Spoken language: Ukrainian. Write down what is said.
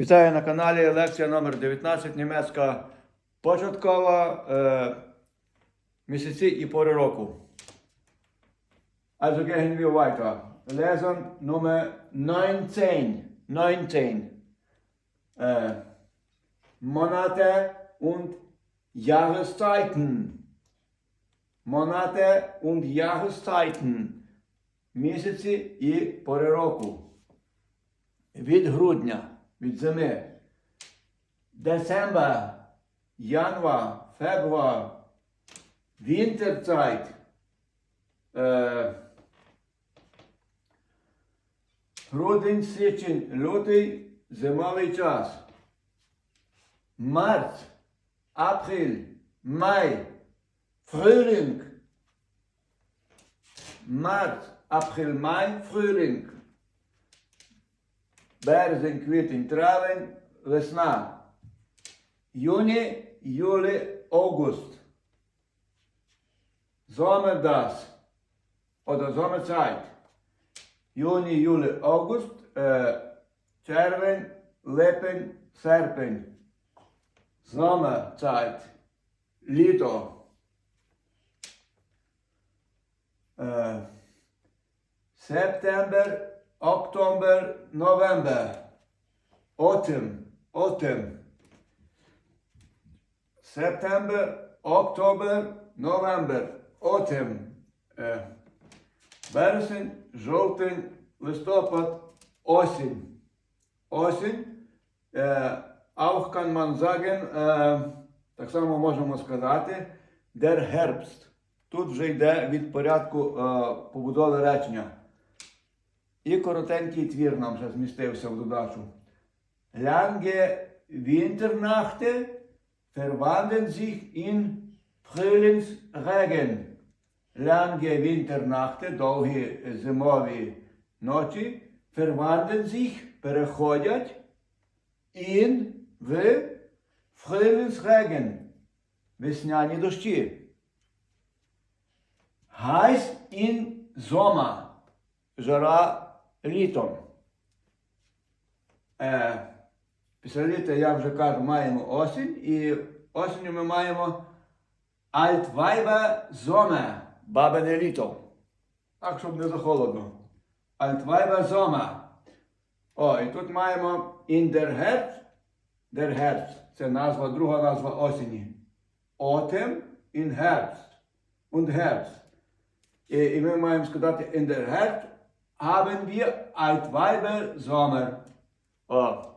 Вітаю на каналі лекція номер 19 німецька початкова е, місяці і пори року. Also gehen wir weiter. Lesson Nummer 19. 19. Äh, Monate und Jahreszeiten. Monate und Jahreszeiten. Місяці і пори року. Від грудня, від зими. Децембр, январ, февруар, Winterzeit. Е, грудень, січень, лютий, зимовий час. Март, апрель, май, Frühling. Март, апрель, май, Frühling. Березень, квітень, травень, весна. Юні, юлі, август. Sommer das. Oder Sommerzeit. Juni, Juli, August. Äh, червень, липень, серпень. Sommerzeit. Літо. Äh, September, Oktober, November. Autumn, autumn. September, Oktober, November, autumn. Е, жовтень, листопад, осінь. Осінь. Е, Auch kann man sagen, так само можемо сказати, der Herbst. Тут вже йде від порядку побудови речення. І коротенький твір нам вже змістився в додачу. Lange Winternächte verwandeln sich in Frühlingsregen. Lange Winternächte, довгі зимові ночі, verwandeln sich, переходять in, в Frühlingsregen, весняні дощі. Heiß in Sommer, жара літом. Е, після літа, я вже кажу, маємо осінь, і осінню ми маємо Altweiber Sommer, бабине літо. Так, щоб не захолодно. Altweiber Sommer. О, і тут маємо in der Herbst, der Herbst, це назва, друга назва осені. Autumn in Herbst. Und Herbst. І, і ми маємо сказати in der Herbst haben wir Altweiber Sommer. О,